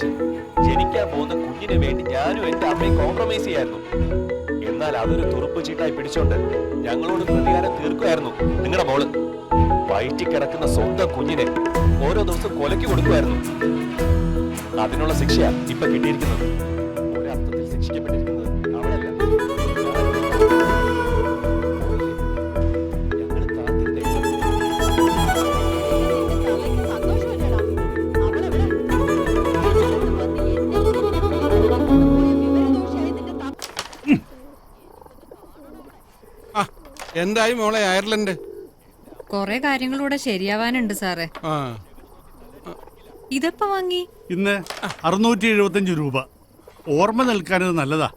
ക്രൂരതകൾ ജനിക്കാൻ പോകുന്ന കുഞ്ഞിന് വേണ്ടി ഞാനും എന്റെ അമ്മയും കോംപ്രമൈസ് ചെയ്യായിരുന്നു. എന്നാൽ അതൊരു തുറുപ്പ് ചീട്ടായി പിടിച്ചോണ്ട് ഞങ്ങളോട് പ്രതികാരം തീർക്കുമായിരുന്നു നിങ്ങളുടെ മോൾ. വയറ്റി കിടക്കുന്ന സ്വന്തം കുഞ്ഞിനെ ഓരോ ദിവസം കൊലയ്ക്ക് കൊടുക്കുമായിരുന്നു. അതിനുള്ള ശിക്ഷയാണ് ഇപ്പൊ കിട്ടിയിരിക്കുന്നത്. എന്തായി മോളെ അയർലൻഡ്? കൊറേ കാര്യങ്ങളൂടെ ശരിയാവാനുണ്ട് സാറേ. ആ. ഇതെപ്പോ വാങ്ങി? ഇന്ന് അറുന്നൂറ്റി എഴുപത്തഞ്ച് രൂപ. ഓർമ്മ നിൽക്കാനത് നല്ലതാ.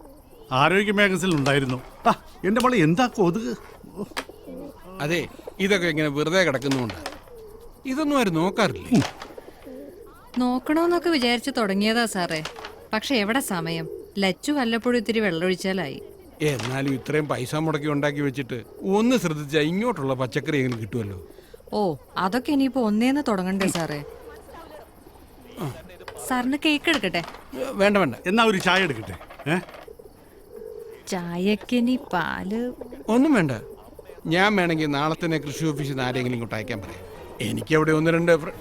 ആരോഗ്യ മാഗസിനിൽ ഉണ്ടായിരുന്നു. ആ എന്റെ മോളെ എന്താ കൊതുക്? അതെ ഇതൊക്കെ ഇങ്ങനെ വെറുതെ കിടക്കുന്നുണ്ട് ഇതൊന്നും ആരും നോക്കാറില്ല? നോക്കണോന്നൊക്കെ വിചാരിച്ചു തുടങ്ങിയതാ സാറേ. പക്ഷെ എവിടെ സമയം? ലച്ചു വല്ലപ്പോഴും ഇത്തിരി വെള്ളമൊഴിച്ചാലായി. എന്നാലും ഇത്രയും പൈസ മുടക്കി ഉണ്ടാക്കി വെച്ചിട്ട് ഒന്ന് ശ്രദ്ധിച്ചാൽ ഇങ്ങോട്ടുള്ള പച്ചക്കറി എങ്ങനെ കിട്ടുമല്ലോ ഓ അതൊക്കെ ഇനിയിപ്പോ ഒന്നേന്ന് തുടങ്ങണ്ടേ സാറേ? സാറിന് കേക്ക് എടുക്കട്ടെ? വേണ്ട വേണ്ട. എന്നാ ഒരു ചായ എടുക്കട്ടെ? ഏ? ചായക്കിനി പാൽ ഒന്നും വേണ്ട. ഞാൻ വേണമെങ്കിൽ നാളെ തന്നെ കൃഷി ഓഫീസിൽ നിന്ന് ആരെങ്കിലും ഇങ്ങോട്ട് അയക്കാൻ പറയാം. എനിക്ക് അവിടെ ഒന്ന് രണ്ട് ഫ്ര-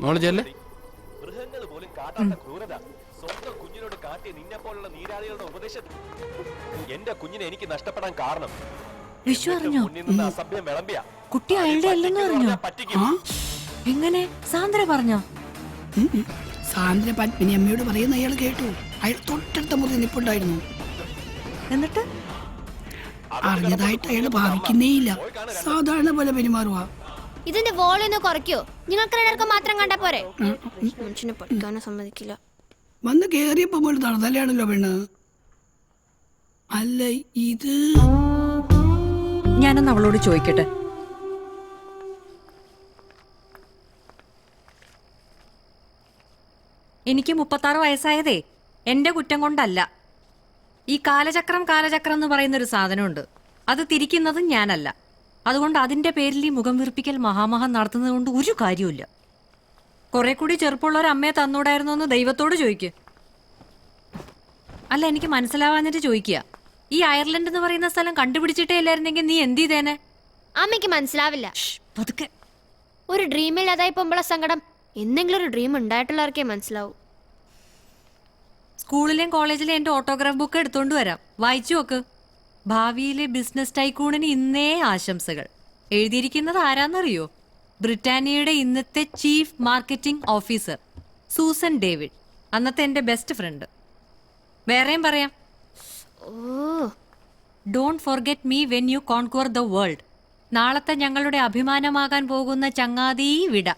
മോൾ ചെല്ല്. മൃഗങ്ങൾ പോലും കാട്ടാത്ത ക്രൂരത. സ്വന്തം കുഞ്ഞിനോട് കാട്ടിയ നിന്നെ പോലുള്ള നീരാളികളുടെ ഉപദേശത്തിൽ എന്റെ കുഞ്ഞിനെ എനിക്ക് നഷ്ടപ്പെടാൻ കാരണം. വിഷു അറിഞ്ഞോ? മുന്നിൽ നിന്ന് അസഭ്യം വിളമ്പിയ. കുട്ടി അയാളുടെ അല്ലെന്ന് അറിഞ്ഞോ? പറ്റിക്കും. എങ്ങനെ? സാന്ദ്ര പറഞ്ഞോ? സാന്ദ്ര പത്മിനി അമ്മയോട് പറയുന്ന അയാൾ കേട്ടു. അയാൾ തൊട്ടടുത്ത മുറി നിപ്പുണ്ടായിരുന്നു. എന്നിട്ട്? അറിഞ്ഞതായിട്ട് അയാൾ ഭാവിക്കുന്നേയില്ല. സാധാരണ പോലെ പെരുമാറുക. ഇതിന്റെ വോളിയം ഒന്ന് കുറയ്ക്കോ. നിങ്ങൾക്ക് മാത്രം കണ്ടാ പോരെ? മനുഷ്യനെ പഠിക്കാനോ സമ്മതിക്കില്ല. വന്ന് കേറിയപ്പോ പോലും തണുതലയാണല്ലോ പെണ്ണ്. അല്ല ഇത് ഞാനൊന്ന് അവളോട് ചോദിക്കട്ടെ? എനിക്ക് മുപ്പത്താറ് വയസ്സായതേ എന്റെ കുറ്റം കൊണ്ടല്ല. ഈ കാലചക്രം കാലചക്രം എന്ന് പറയുന്ന ഒരു സാധനമുണ്ട്. അത് തിരിക്കുന്നതും ഞാനല്ല. അതുകൊണ്ട് അതിന്റെ പേരിൽ ഈ മുഖം വീർപ്പിക്കൽ മഹാമഹം നടത്തുന്നത് കൊണ്ട് ഒരു കാര്യമില്ല കുറെ കൂടി ചെറുപ്പമുള്ള ഒരു അമ്മയെ തന്നൂടായിരുന്നു എന്ന് ദൈവത്തോട് ചോദിക്ക്. അല്ല എനിക്ക് മനസ്സിലാവാഞ്ഞിട്ട് ചോദിക്കുക ഈ അയർലൻഡ് എന്ന് പറയുന്ന സ്ഥലം കണ്ടുപിടിച്ചിട്ടേ ഇല്ലായിരുന്നെങ്കിൽ നീ എന്ത് ചെയ്തേനെ? അമ്മയ്ക്ക് മനസ്സിലാവില്ല. പതുക്കെ. ഒരു ഡ്രീമില്ലാതായി പോകുമ്പോഴെ സങ്കടം. എന്തെങ്കിലും ഒരു ഡ്രീം ഉണ്ടായിട്ടുള്ളവർക്കേ മനസ്സിലാവൂ. സ്കൂളിലെയും കോളേജിലെയും എന്റെ ഓട്ടോഗ്രാഫ് ബുക്ക് എടുത്തോണ്ട് വരാം. വായിച്ചു നോക്ക്. ഭാവിയിലെ ബിസിനസ് ടൈക്കൂണിന് ഇന്നേ ആശംസകൾ. എഴുതിയിരിക്കുന്നത് ആരാന്നറിയോ? ബ്രിട്ടാനിയയുടെ ഇന്നത്തെ chief marketing officer Susan David. അന്നത്തെ എന്റെ ബെസ്റ്റ് ഫ്രണ്ട്. വേറെയും പറയാം. ഓ. Don't forget me when you conquer the world നാളത്തെ ഞങ്ങളുടെ അഭിമാനമാകാൻ പോകുന്ന ചങ്ങാതി വിട.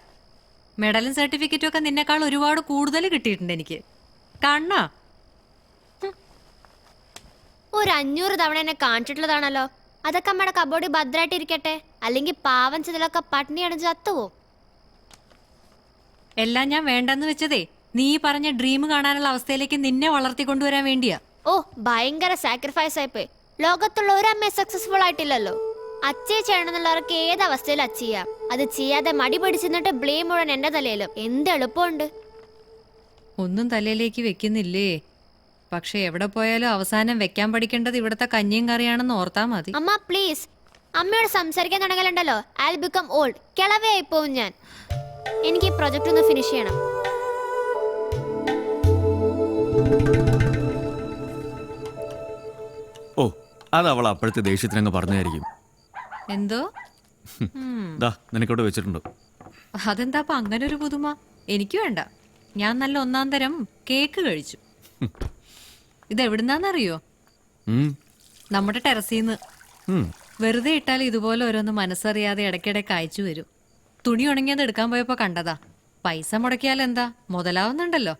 മെഡലും സർട്ടിഫിക്കറ്റും ഒക്കെ നിന്നെക്കാൾ ഒരുപാട് കൂടുതൽ കിട്ടിയിട്ടുണ്ട് എനിക്ക്. കണ്ണാ. ഒരു അഞ്ഞൂറ് തവണ എന്നെ കാണിച്ചിട്ടുള്ളതാണല്ലോ. അതൊക്കെ അമ്മയുടെ കബോർഡിൽ ഭദ്രമായിട്ട് ഇരിക്കട്ടെ അല്ലെങ്കിൽ പാവം ചിലതൊക്കെ പട്ടിണി ചത്തുവോ? എല്ലാം ഞാൻ വേണ്ടെന്ന് വെച്ചതേ. നീ പറഞ്ഞ ഡ്രീം കാണാനുള്ള അവസ്ഥയിലേക്ക് നിന്നെ വളർത്തി കൊണ്ടുവരാൻ വേണ്ടിയാ. ഓ ഭയങ്കര സാക്രിഫൈസ് ആയിപ്പോയി. ലോകത്തുള്ള ഒരു അമ്മ സക്സസ്ഫുൾ ആയിട്ടില്ലല്ലോ. അച്ചേ ചെയ്യണമെന്നുള്ളവർക്ക് ഏത് അവസ്ഥയിൽ അച്ഛ അത് ചെയ്യാതെ മടി പിടിച്ചിരുന്നിട്ട് ബ്ലെയിം മുഴുവൻ എന്റെ തലയിലും. എന്ത് എളുപ്പമുണ്ട്? ഒന്നും തലയിലേക്ക് വെക്കുന്നില്ലേ? പക്ഷെ എവിടെ പോയാലും അവസാനം വെക്കാൻ പഠിക്കേണ്ടത് ഇവിടുത്തെ കഞ്ഞിയും കറിയാണെന്ന് ഓർത്താ മതി. അമ്മ പ്ലീസ് അമ്മയോട് സംസാരിക്കാൻ തുടങ്ങലുണ്ടല്ലോ. ഐ ബിക്കം ഓൾഡ് കിളവയായി പോവും ഞാൻ. എനിക്ക് ഈ പ്രൊജക്റ്റ് ഒന്ന് ഫിനിഷ് ചെയ്യണം. ഓ അത് അവൾ അപ്പോഴത്തെ ദേഷ്യത്തിനങ്ങ് പറഞ്ഞായിരിക്കും എന്തോ. ദാ നിനക്കവിടെ വെച്ചിട്ടുണ്ട്. അതെന്താ അങ്ങനെ ഒരു പുതുമ? എനിക്ക് വേണ്ട. ഞാൻ നല്ല ഒന്നാം തരം കേക്ക് കഴിച്ചു. ഇത് എവിടുന്നാന്നറിയോ നമ്മുടെ ടെറസിന്ന്. വെറുതെ ഇട്ടാൽ ഇതുപോലെ ഓരോന്ന് മനസ്സറിയാതെ ഇടയ്ക്കിടയ്ക്ക് അയച്ചു വരും. തുണി ഉണങ്ങിയത് എടുക്കാൻ പോയപ്പോ കണ്ടതാ. പൈസ മുടക്കിയാൽ എന്താ? മുതലാവുന്നുണ്ടല്ലോ.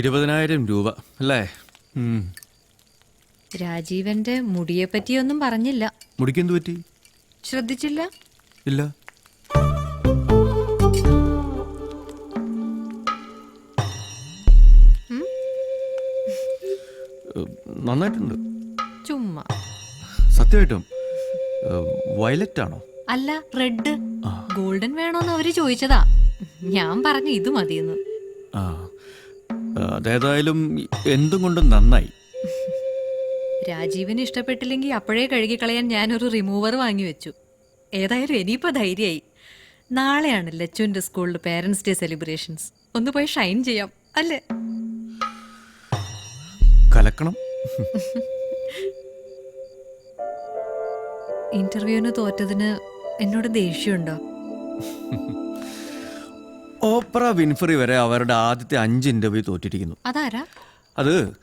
ഇരുപതിനായിരം രൂപ അല്ലേ. രാജീവന്റെ മുടിയെ പറ്റിയൊന്നും പറഞ്ഞില്ല. മുടിക്കെന്ത് പറ്റി? ശ്രദ്ധിച്ചില്ല? ഇല്ല. നന്നായിട്ടുണ്ട്. ചുമ്മാ. സത്യമായിട്ടും വയലറ്റ് ആണോ? അല്ല റെഡ്. ഗോൾഡൻ വേണോന്ന് അവർ ചോദിച്ചതാ. ഞാൻ പറഞ്ഞു ഇത് മതിയെന്ന്. ആ. അതേതായാലും എന്തും കൊണ്ടും നന്നായി. രാജീവിന് ഇഷ്ടപ്പെട്ടില്ലെങ്കിൽ അപ്പോഴേ കഴുകിക്കളയാൻ ഞാനൊരു റിമൂവർ വാങ്ങി വെച്ചു. ഏതായാലും ഇനിയിപ്പോ ധൈര്യമായി. നാളെയാണ് ലച്ചുവിന്റെ സ്കൂളിൽ പേരൻസ് ഡേ സെലിബ്രേഷൻസ് ഒന്ന് പോയി ഷൈൻ ചെയ്യാം അല്ലേ? കലക്കണം. ഇന്റർവ്യൂവിന് തോറ്റതിന് എന്നോട് ദേഷ്യമുണ്ടോ? ഓപ്ര വിൻഫ്രി വരെ അവരുടെ ആദ്യത്തെ അഞ്ച് ഇന്റർവ്യൂ തോറ്റിരിക്കുന്നു. അതാരാ? അത്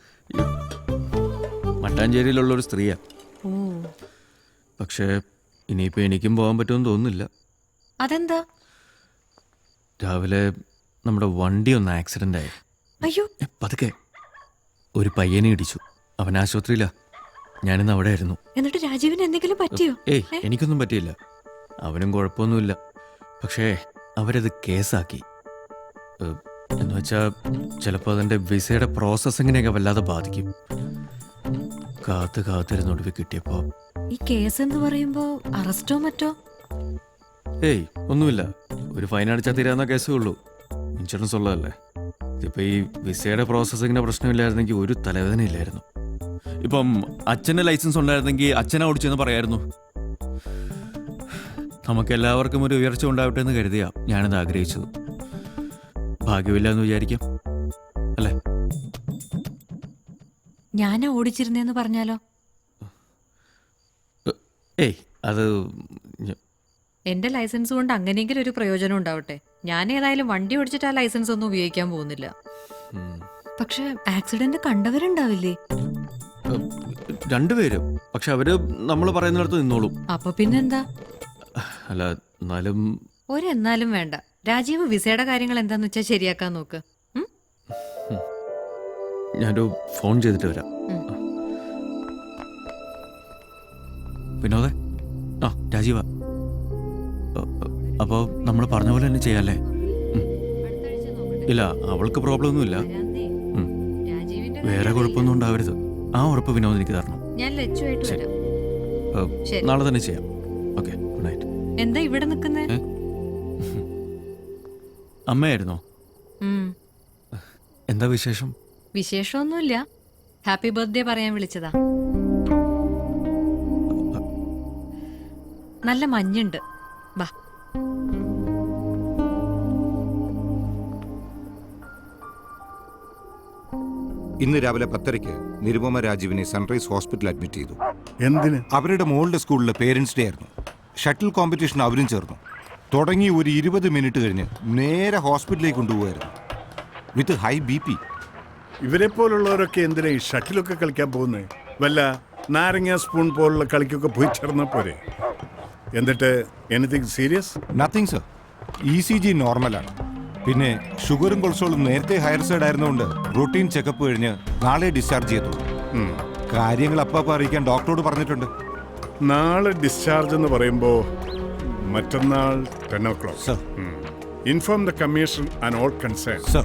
മട്ടാഞ്ചേരിയിലുള്ള ഒരു സ്ത്രീയാ. ഓ. പക്ഷേ ഇനിയിപ്പോ എനിക്കും പോകാൻ പറ്റുമെന്ന് തോന്നുന്നില്ല. അതെന്താ? രാവിലെ നമ്മുടെ വണ്ടി ഒന്ന് ആക്സിഡന്റ് ആയി അയ്യോ. പതുക്കെ. ഒരു പയ്യനെ ഇടിച്ചു. അവൻ ആശുപത്രിയിലാ. ഞാനിന്ന് അവിടെ ആയിരുന്നു എന്നിട്ട് രാജീവിന് എന്തെങ്കിലും പറ്റിയോ? ഏയ് എനിക്കൊന്നും പറ്റിയില്ല. അവനും കുഴപ്പമൊന്നുമില്ല. പക്ഷേ അവരത് കേസാക്കി. എന്ന് വെച്ചാൽ ചിലപ്പോൾ അതിന്റെ വിസയുടെ പ്രോസസ്സിങ്ങിനെയൊക്കെ വല്ലാതെ ബാധിക്കും. കാത്ത് കാത്തിരുന്നൊടുവിൽ കിട്ടിയപ്പോൾ ഈ കേസ് എന്ന് പറയുമ്പോ അറസ്റ്റോ മറ്റോ? ഏയ് ഒന്നുമില്ല. ഒരു ഫൈൻ അടിച്ചാൽ തീരാവുന്ന കേസേ ഉള്ളൂ. ഇൻഷുറൻസ് ഉള്ളതല്ലേ. ഇതിപ്പോൾ ഈ വിസയുടെ പ്രോസസ്സിങ്ങിന്റെ പ്രശ്നമില്ലായിരുന്നെങ്കിൽ ഒരു തലവേദന ഇല്ലായിരുന്നു ഇപ്പം അച്ഛന്റെ ലൈസൻസ് ഉണ്ടായിരുന്നെങ്കിൽ അച്ഛനെ ഓടിച്ചെന്ന് പറയായിരുന്നു. നമുക്ക് എല്ലാവർക്കും ഒരു ഉയർച്ച ഉണ്ടാവട്ടെ എന്ന് കരുതിയാ ഞാനിത് ആഗ്രഹിച്ചത്. ഭാഗ്യമില്ല എന്ന് വിചാരിക്കാം. അല്ലേ? ഞാനാ ഓടിച്ചിരുന്നേന്ന് പറഞ്ഞാലോ? ഏയ് അത് എന്റെ ലൈസൻസ് കൊണ്ട് അങ്ങനെയെങ്കിലും ഒരു പ്രയോജനം ഉണ്ടാവട്ടെ. ഞാൻ ഏതായാലും വണ്ടി ഓടിച്ചിട്ട് ആ ലൈസൻസ് ഒന്നും ഉപയോഗിക്കാൻ പോകുന്നില്ല. പക്ഷെ ആക്സിഡന്റ് കണ്ടവരുണ്ടാവില്ലേ? രണ്ടുപേരും. പക്ഷെ അവർ നമ്മൾ പറയുന്നിടത്ത് നിന്നോളും. അപ്പൊ പിന്നെന്താ? അല്ല എന്നാലും ഒരെന്നാലും വേണ്ട. രാജീവ് വിസയുടെ കാര്യങ്ങൾ എന്താന്ന് വെച്ചാൽ ശരിയാക്കാൻ നോക്ക്? ഞാനൊരു ഫോൺ ചെയ്തിട്ട് വരാം. വിനോദ? ആ രാജീവ. അപ്പോൾ നമ്മൾ പറഞ്ഞ പോലെ തന്നെ ചെയ്യാല്ലേ? ഇല്ല അവൾക്ക് പ്രോബ്ലം ഒന്നുമില്ല. രാജീവിന്റെ വേറെ കുഴപ്പമൊന്നും ഉണ്ടാവരുത്. ആ ഉറപ്പ് വിനോദ് എനിക്ക് തരണം. ഞാൻ. വരാം. ശരി. നാളെ തന്നെ ചെയ്യാം. Okay good night. എന്താ ഇവിടെ നിക്കുന്നേ ഏ? അമ്മയായിരുന്നോ? എന്താ വിശേഷം? വിശേഷമൊന്നുമില്ല. ഹാപ്പി ബർത്ത്ഡേ പറയാൻ വിളിച്ചതാ. നല്ല മഞ്ഞുണ്ട്. ബാ ഇന്ന് രാവിലെ പത്തരയ്ക്ക് നിരുപമ രാജീവിനെ സൺറൈസ് ഹോസ്പിറ്റൽ അഡ്മിറ്റ് ചെയ്തു. എന്തിന്? അവരുടെ മോളുടെ സ്കൂളിലെ പേരൻസ് ഡേ ആയിരുന്നു. ഷട്ടിൽ കോമ്പറ്റീഷൻ അവരും ചേർന്നു. തുടങ്ങി ഒരു ഇരുപത് മിനിറ്റ് കഴിഞ്ഞ് നേരെ ഹോസ്പിറ്റലിലേക്ക് കൊണ്ടുപോകായിരുന്നു വിത്ത് ഹൈ ബി പി ഇവരെ പോലുള്ളവരൊക്കെ എന്തിനാ ഈ ഷട്ടിലൊക്കെ കളിക്കാൻ പോകുന്നത് വല്ല നാരങ്ങ സ്പൂൺ പോലുള്ള കളിക്കൊക്കെ പോയി ചേർന്നാൽ പോരെ? എന്നിട്ട് anything serious nothing sir E C G നോർമലാണ് പിന്നെ ഷുഗറും കൊളസ്ട്രോളും നേരത്തെ ഹയർ സൈഡ് ആയിരുന്നുകൊണ്ട് റൂട്ടീൻ ചെക്കപ്പ് കഴിഞ്ഞ് നാളെ ഡിസ്ചാർജ് ചെയ്തു. കാര്യങ്ങൾ അപ്പാപ്പ അറിയിക്കാൻ ഡോക്ടറോട് പറഞ്ഞിട്ടുണ്ട്. നാളെ ഡിസ്ചാർജ് എന്ന് പറയുമ്പോൾ മറ്റന്നാൾ ten o'clock. Inform the commission and all concern. Sir.